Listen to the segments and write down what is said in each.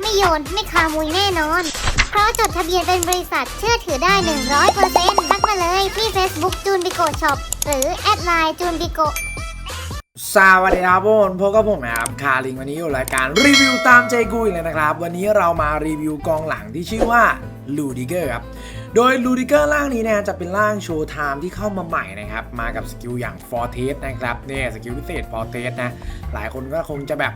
ไม่โยน ไม่คามุยแน่นอน เพราะจดทะเบียนเป็นบริษัทเชื่อถือได้ 100%ทักมาเลยที่ Facebook จูนบิโกช็อปหรือแอดไลน์จูนบิโกสวัสดีครับผมพบกับผมนะครับคาริงวันนี้อยู่รายการรีวิวตามใจกูอีกเลยนะครับ วันนี้เรามารีวิวกองหลังที่ชื่อว่าลูดิเกอร์ครับโดยลูดิเกอร์ร่างนี้นะจะเป็นร่างโชว์ไทม์ที่เข้ามาใหม่นะครับ มากับสกิลอย่างฟอร์เทสนะครับเนี่ยสกิลพิเศษฟอร์เทสนะ หลายคนก็คงจะแบบ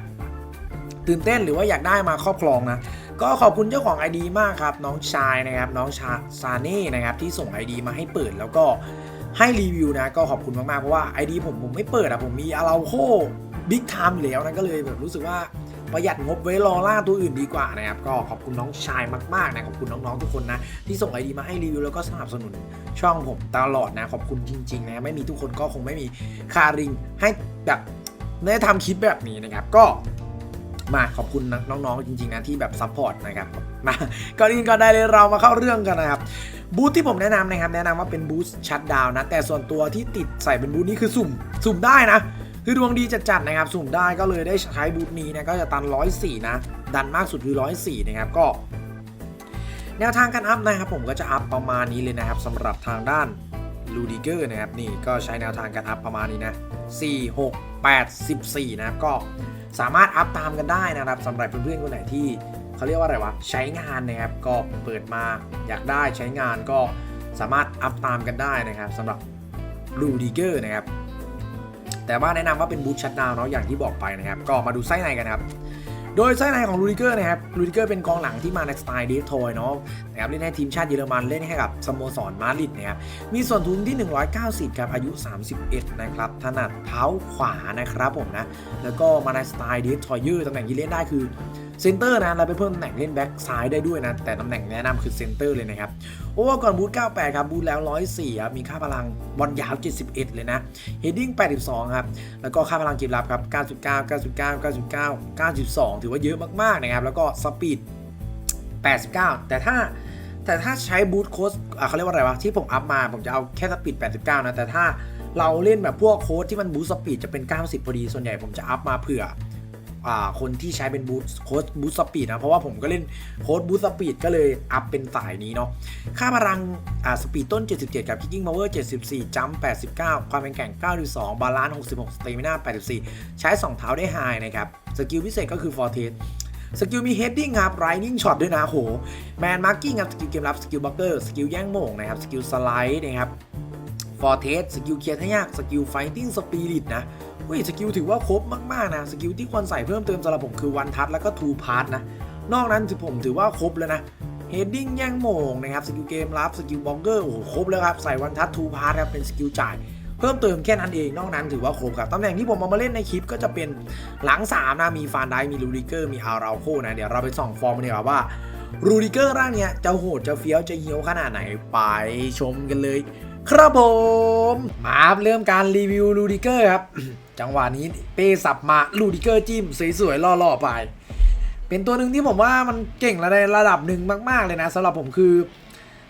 ตื่นเต้นหรือว่าอยากได้มาครอบครองนะก็ขอบคุณเจ้าของ ID มากครับ น้องชายนะครับน้องชาซาเน่นะครับที่ส่ง ID มาให้เปิดแล้วก็ให้รีวิวนะก็ขอบคุณมากๆเพราะว่า ID ผมผมไม่เปิดอะผมมีอาราโคบิ๊กไทม์แล้วนะก็เลยแบบรู้สึกว่าประหยัดงบไว้รอล่าตัวอื่นดีกว่านะครับก็ขอบคุณน้องชายมากๆนะขอบคุณน้องๆทุกคนนะที่ส่ง ID มาให้รีวิวแล้วก็สนับสนุนช่องผมตลอดนะขอบคุณจริงๆนะไม่มีทุกคนก็คงไม่มีคาริงให้แบบได้ทำคลิปแบบนี้นะครับก็ มาขอบคุณนะน้องๆจริงๆนะที่แบบซัพพอร์ตนะครับมาก่อนอื่นก่อนได้เลยเรามาเข้าเรื่องกันนะครับบูธที่ผมแนะนำนะครับแนะนำว่าเป็นบูธชัดดาวนะแต่ส่วนตัวที่ติดใส่เป็นบูธนี้คือสุ่มสุ่มได้นะคือดวงดีจัดๆนะครับสุ่มได้ก็เลยได้ใช้บูธนี้นะก็จะตัน104นะดันมากสุดคือ104นะครับก็ แนวทางการอัพนะครับผมก็จะอัพประมาณนี้เลยนะครับสำหรับทางด้านลูดิเกอร์นะครับนี่ก็ใช้แนวทางการอัพประมาณนี้นะ4 6 8 14 นะครับก็ สามารถอัพตามกันได้นะครับสำหรับเพื่อนๆคนไหนที่เขาเรียกว่าอะไรวะใช้งานนะครับก็เปิดมาอยากได้ใช้งานก็สามารถอัพตามกันได้นะครับสำหรับลูดิเกอร์นะครับแต่ว่าแนะนำว่าเป็นบูทชัดดาวเนาะอย่างที่บอกไปนะครับ ก็มาดูไส้ในกันครับ โดยไส้ในของลูดิเกอร์นะครับลูดิเกอร์เป็นกองหลังที่มาในสไตล์เดฟทอยเนาะนะครับเล่นให้ทีมชาติเยอรมันเล่นให้กับสโมสรมาริดนะครับมีส่วนทุนที่ 190ครับอายุ 31 นะครับถนัดเท้าขวานะครับผมนะแล้วก็มาในสไตล์เดฟทอยเยอร์ตำแหน่งที่เล่นได้คือ เซนเตอร์นะเราไปเพิ่มตำแหน่งเล่นแบ็กซ้ายได้ด้วยนะ แต่ตำแหน่งแนะนำคือเซนเตอร์เลยนะครับ โอ้ก่อนบูท98 ครับ บูทแล้ว 104ครับมีค่าพลังบอลยาว 71 เลยนะเฮดดิ้ง82 ครับ แล้วก็ค่าพลังก็บรับครับ 99 99 99 92 ถือว่าเยอะมากๆนะครับ แล้วก็สปีด 89 แต่ถ้าแต่ถ้าใช้บูทโค้ดเขาเรียกว่าอะไรวะ ที่ผมอัพมาผมจะเอาแค่สปีด 89 นะ แต่ถ้าเราเล่นแบบพวกโค้ดที่มันบูทสปีดจะเป็น 90 พอดี ส่วนใหญ่ผมจะอัพมาเผื่อ คนที่ใช้เป็นบูทโค้ดบูทสปีดนะเพราะว่าผมก็เล่นโค้ดบูทสปีดก็เลยอัพเป็นสายนี้เนาะค่าพลังสปีดต้น 77 กับ Kicking Power 74 จัมป์89 ความแข็งแกร่ง 92 บาลานซ์66 สเตมิน่า84 ใช้ 2 เท้าได้ไฮนะครับ สกิลพิเศษก็คือ Forte สสกิลมี Heading ครับ Riding Shot ด้วยนะโห Man Marking ครับสกิลเกมรับสกิลบล็อกเกอร์สกิลแย่งโมงนะครับสกิลสไลด์นะครับ Forte สสกิลเคลียร์ให้ยากสกิล Fighting Spirit นะ เฮ้ยสกิลถือว่าครบมากๆนะสกิลที่ควรใส่เพิ่มเติมสำหรับผมคือ One Touch แล้วก็ Two Part นะ นอกนั้นถือผมถือว่าครบแล้วนะเฮดดิ้งแย่งโมงนะครับสกิลเกมรับสกิลบล็อกเกอร์โอ้โหครบแล้วครับใส่วันทัชทูพาร์ทครับเป็นสกิลจ่ายเพิ่มเติมแค่นั้นเองนอกนั้นถือว่าครบครับตำแหน่งที่ผมเอามาเล่นในคลิปก็จะเป็นหลัง3นะมีฟานไดมีลูดิเกอร์มีอาราโคนะเดี๋ยวเราไปส่องฟอร์มกันดีกว่าว่าลูดิเกอร์ร่างเนี้ยจะโหดจะเฟี้ยวจะเฮี้ยวขนาดไหนไปชมกันเลย ครับผม มาเริ่มการรีวิวลูดิเกอร์ครับ จังหวะนี้เป้สับมาลูดิเกอร์จิ้มสวยๆล่อๆไป เป็นตัวหนึ่งที่ผมว่ามันเก่งระดับระดับหนึ่งมากๆเลยนะสำหรับผมคือ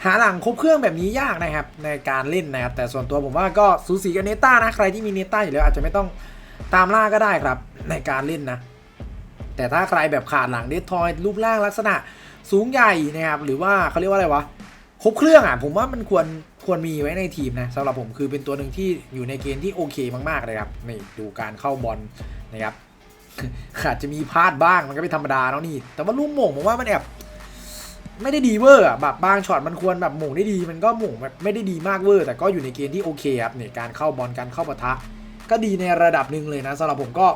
หาหลังครบเครื่องแบบนี้ยากนะครับในการเล่นนะครับ แต่ส่วนตัวผมว่าก็สูสีกับเนต้านะใครที่มีเนต้าอยู่แล้วอาจจะไม่ต้องตามล่าก็ได้ครับ ในการเล่นนะ แต่ถ้าใครแบบขาดหลังเดททอยรูปร่างลักษณะสูงใหญ่นะครับหรือว่าเขาเรียกว่าอะไรวะ ครบเครื่องอะผมว่ามันควรควรมีไว้ในทีมนะสำหรับผมคือเป็นตัวหนึ่งที่อยู่ในเกณฑ์ที่โอเคมากๆเลยครับนี่ดูการเข้าบอลนะครับอาจจะมีพลาดบ้างมันก็เป็นธรรมดาเนาะนี่ แต่ว่าลูกหม่งผมว่ามันแอบไม่ได้ดีเวอร์อะแบบบางช็อตมันควรแบบหม่งได้ดีมันก็หม่งแบบไม่ได้ดีมากเวอร์ แต่ก็อยู่ในเกณฑ์ที่โอเคครับเนี่ยการเข้าบอลการเข้าปะทะ ก็ดีในระดับหนึ่งเลยนะสำหรับผมก็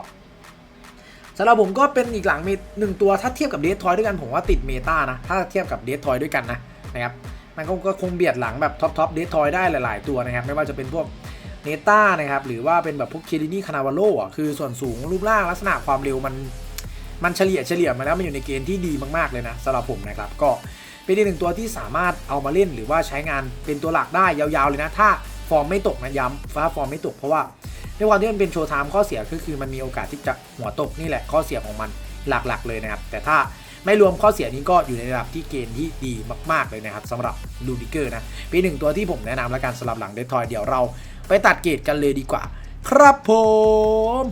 สำหรับผมก็เป็นอีกหลังมีหนึ่งตัวถ้าเทียบกับเดททอยด้วยกันผมว่าติดเมตานะถ้าเทียบกับเดททอยด้วยกันนะนะครับ มันก็คงเบียดหลังแบบท็อปท็อปเดททอยได้หลาย ๆ ตัวนะครับ ไม่ว่าจะเป็นพวกเนต้านะครับ หรือว่าเป็นแบบพวกเคลินี่คานาวาโลอะคือส่วนสูงรูปร่างลักษณะความเร็วมัน มันเฉลี่ยเฉลี่ยมาแล้วมันอยู่ในเกณฑ์ที่ดีมาก ๆ เลยนะสำหรับผมนะครับ ก็เป็นอีกหนึ่งตัวที่สามารถเอามาเล่นหรือว่าใช้งานเป็นตัวหลักได้ยาว ๆ เลยนะ ถ้าฟอร์มไม่ตกนะย้ำฟ้าฟอร์มไม่ตกเพราะว่าด้วยความที่มันเป็นโชว์ไทม์ข้อเสียก็คือมันมีโอกาสที่จะหัวตกนี่แหละข้อเสียของมันหลัก ๆ เลยนะครับ แต่ถ้า ไม่รวมข้อเสียนี้ก็อยู่ในระดับที่เกณฑ์ที่ดีมากๆเลยนะครับสำหรับลูดิเกอร์นะเป็นหนึ่งตัวที่ผมแนะนำแล้วกันสำหรับหลังเดททอยเดี๋ยวเรา ไปตัดเกรดกันเลยดีกว่า ครับผม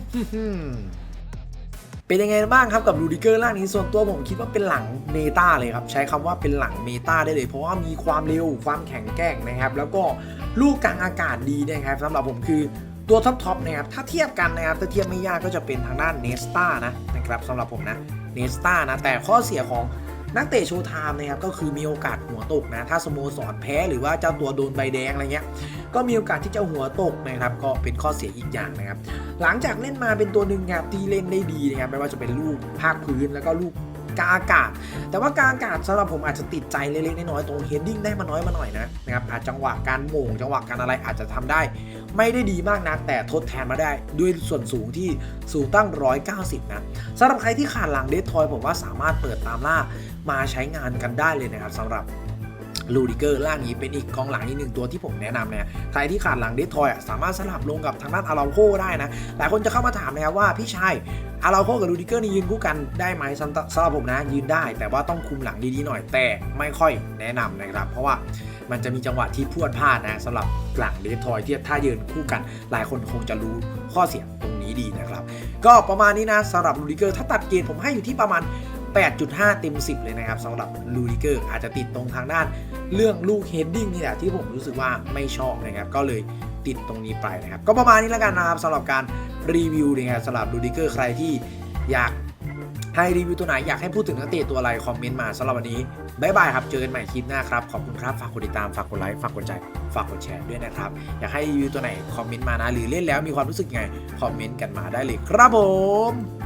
เป็นยังไงบ้างครับกับลูดิเกอร์ล่างนี้ส่วนตัวผมคิดว่าเป็นหลังเมตาเลยครับ ใช้คำว่าเป็นหลังเมตาได้เลย เพราะว่ามีความเร็วความแข็งแกร่งนะครับ แล้วก็ลูกกลางอากาศดีนะครับสำหรับผมคือตัวท็อปทอปนะครับถ้าเทียบกันนะครับถ้าเทียบไม่ยากก็จะเป็นทางด้านเนสตานะนะครับสำหรับผมนะ เนสตานะ แต่ข้อเสียของนักเตะโชว์ไทม์นะครับ ก็คือมีโอกาสหัวตกนะ ถ้าสโมสรแพ้หรือว่าเจ้าตัวโดนใบแดงอะไรเงี้ย ก็มีโอกาสที่จะหัวตกนะครับ ก็เป็นข้อเสียอีกอย่างนะครับ หลังจากเล่นมาเป็นตัวหนึ่งครับที่เล่นได้ดีนะครับ ไม่ว่าจะเป็นลูกภาคพื้นแล้วก็ลูก กาอากาศ แต่ว่ากาอากาศสำหรับผมอาจจะติดใจเล็กๆน้อยๆตรงเฮดดิ้งได้มาน้อยมาหน่อยนะนะครับอาจจังหวะการโหม่งจังหวะการอะไรอาจจะทำได้ ไม่ได้ดีมากนะแต่ทดแทนมาได้ด้วยส่วนสูงที่สูงตั้ง 190 นะสำหรับใครที่ขาดหลังเดททอยผมว่าสามารถเปิดตามล่ามาใช้งานกันได้เลยนะครับสำหรับ ลูดิเกอร์ล่างนี้เป็นอีกกองหลังอีกหนึ่งตัวที่ผมแนะนำเนี่ยใครที่ขาดหลังเดททอยสามารถสลับลงกับทางด้านอาราโคได้นะหลายคนจะเข้ามาถามนะครับว่าพี่ชายอาราโคกับลูดิเกอร์นี่ยืนคู่กันได้ไหมสำหรับผมนะยืนได้ แต่ว่าต้องคุมหลังดีๆหน่อยแต่ไม่ค่อยแนะนำนะครับ เพราะว่ามันจะมีจังหวะที่พวดพลาดนะสำหรับหลังเดททอยที่ถ้ายืนคู่กัน หลายคนคงจะรู้ข้อเสียตรงนี้ดีนะครับ ก็ประมาณนี้นะสำหรับลูดิเกอร์ถ้าตัดเกณฑ์ผมให้อยู่ที่ประมาณ 8.5 เต็ม 10 เลยนะครับสำหรับลูดิเกอร์อาจจะติดตรงทางด้านเรื่องลูกเฮดดิ้งนี่แหละที่ผมรู้สึกว่าไม่ชอบนะครับ ก็เลยติดตรงนี้ไปนะครับ ก็ประมาณนี้แล้วกันนะครับสำหรับการรีวิวนะครับสำหรับลูดิเกอร์ใครที่อยากให้รีวิวตัวไหนอยากให้พูดถึงนักเตะตัวอะไรคอมเมนต์มาสำหรับวันนี้บ๊ายบายครับ เจอกันใหม่คลิปหน้าครับ ขอบคุณครับ ฝากกดติดตาม ฝากกดไลค์ ฝากกดใจ ฝากกดแชร์ด้วยนะครับ อยากให้รีวิวตัวไหนคอมเมนต์มานะ หรือเล่นแล้วมีความรู้สึกไง คอมเมนต์กันมาได้เลยครับผม